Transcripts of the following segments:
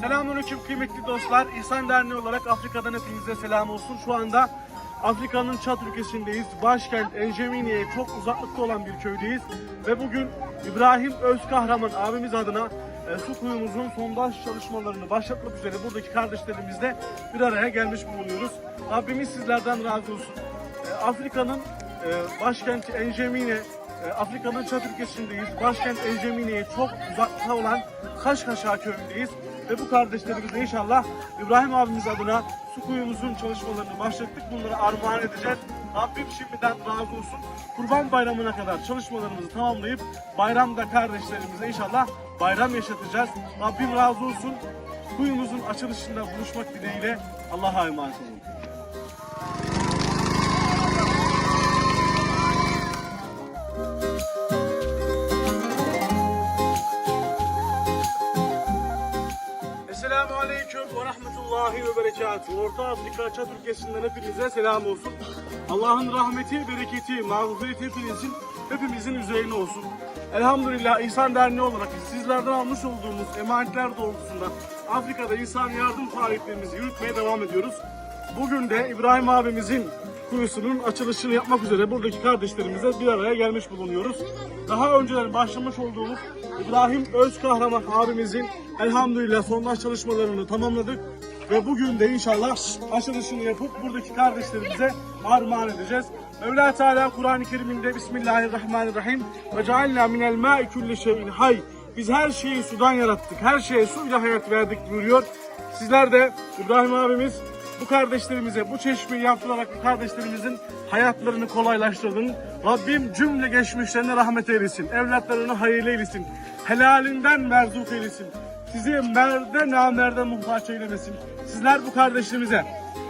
Selamünaleyküm kıymetli dostlar. İhsan Derneği olarak Afrika'dan hepinize selam olsun. Şu anda Afrika'nın Çat ülkesindeyiz. Başkent Enjemini'ye çok uzaklıkta olan bir köydeyiz. Ve bugün İbrahim Özkahraman abimiz adına e, su kuyumuzun sondaj çalışmalarını başlatmak üzere buradaki kardeşlerimizle bir araya gelmiş bulunuyoruz. Rabbimiz sizlerden razı olsun. E, Afrika'nın e, başkenti Enjemine, Afrika'nın Çat ülkesindeyiz. Başkent Enjemine'ye çok uzakta olan Kaşkaşa köyündeyiz. Ve bu kardeşlerimize inşallah İbrahim abimiz adına su kuyumuzun çalışmalarını başlattık. Bunları armağan edeceğiz. Rabbim şimdiden razı olsun. Kurban bayramına kadar çalışmalarımızı tamamlayıp bayramda kardeşlerimize inşallah bayram yaşatacağız. Rabbim razı olsun. Kuyumuzun açılışında buluşmak dileğiyle Allah'a emanet olun. Esselamu Aleyküm ve Rahmetullahi ve Berekatuhu. Orta Afrika Çat ülkesinden hepinize selam olsun. Allah'ın rahmeti, bereketi, mağfireti hepinizin, hepimizin üzerine olsun. Elhamdülillah İhsan Derneği olarak sizlerden almış olduğumuz emanetler doğrultusunda Afrika'da insan yardım faaliyetlerimizi yürütmeye devam ediyoruz. Bugün de İbrahim abimizin kuyusunun açılışını yapmak üzere buradaki kardeşlerimize bir araya gelmiş bulunuyoruz. Daha önceden başlamış olduğumuz İbrahim Özkahraman abimizin elhamdülillah sondaj çalışmalarını tamamladık. Ve bugün de inşallah açılışını yapıp buradaki kardeşlerimize armağan edeceğiz. Mevla Teala Kur'an-ı Kerim'inde Bismillahirrahmanirrahim ve cealna minel ma'i kulli şeyin hay. Biz her şeyi sudan yarattık. Her şeye su ile hayat verdik buyuruyor. Sizler de İbrahim abimiz bu kardeşlerimize, bu çeşmeyi yaptırarak bu kardeşlerimizin hayatlarını kolaylaştırdın. Rabbim cümle geçmişlerine rahmet eylesin. Evlatlarını hayırlı eylesin. Helalinden merzuk eylesin. Sizi merde namerde muhtaç eylemesin. Sizler bu kardeşlerimize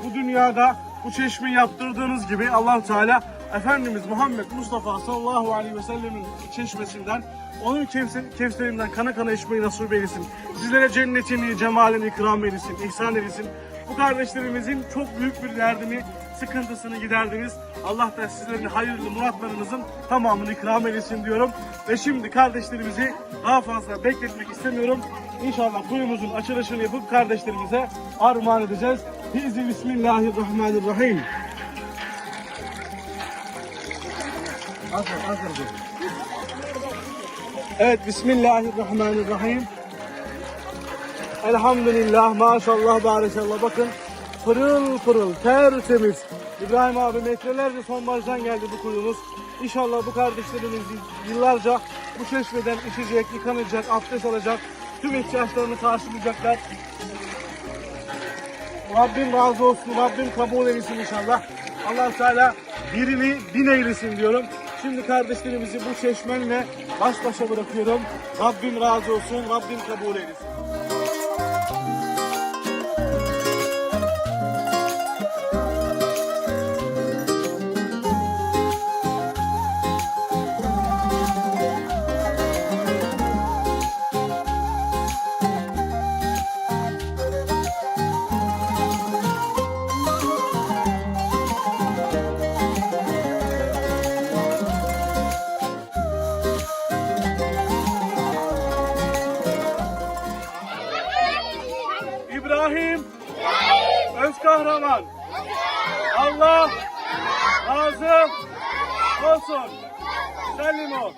bu dünyada bu çeşmeyi yaptırdığınız gibi allah Teala Efendimiz Muhammed Mustafa sallallahu aleyhi ve sellemin çeşmesinden onun kevser, kevserinden kana kana içmeyi nasip eylesin. Sizlere cennetini, cemalini ikram eylesin, ihsan eylesin. Bu kardeşlerimizin çok büyük bir derdini, sıkıntısını giderdiniz. Allah da sizlerin hayırlı muratlarınızın tamamını ikram eylesin diyorum. Ve şimdi kardeşlerimizi daha fazla bekletmek istemiyorum. İnşallah kuyumuzun açılışını yapıp kardeşlerimize armağan edeceğiz. Bizi Bismillahirrahmanirrahim. Hazır, hazır. Evet, Bismillahirrahmanirrahim. Elhamdülillah, maşallah, barakallah. Bakın pırıl pırıl, tertemiz. İbrahim abi metrelerce sondajdan geldi bu kuyumuz. İnşallah bu kardeşlerimiz yıllarca bu çeşmeden içecek, yıkanacak, abdest alacak, tüm ihtiyaçlarını karşılayacaklar. Rabbim razı olsun, Rabbim kabul eylesin inşallah. allah Teala birini bin eylesin diyorum. Şimdi kardeşlerimizi bu çeşmenle baş başa bırakıyorum. Rabbim razı olsun, Rabbim kabul eylesin. Bye. İbrahim Özkahraman Allah razı olsun. Selim ol.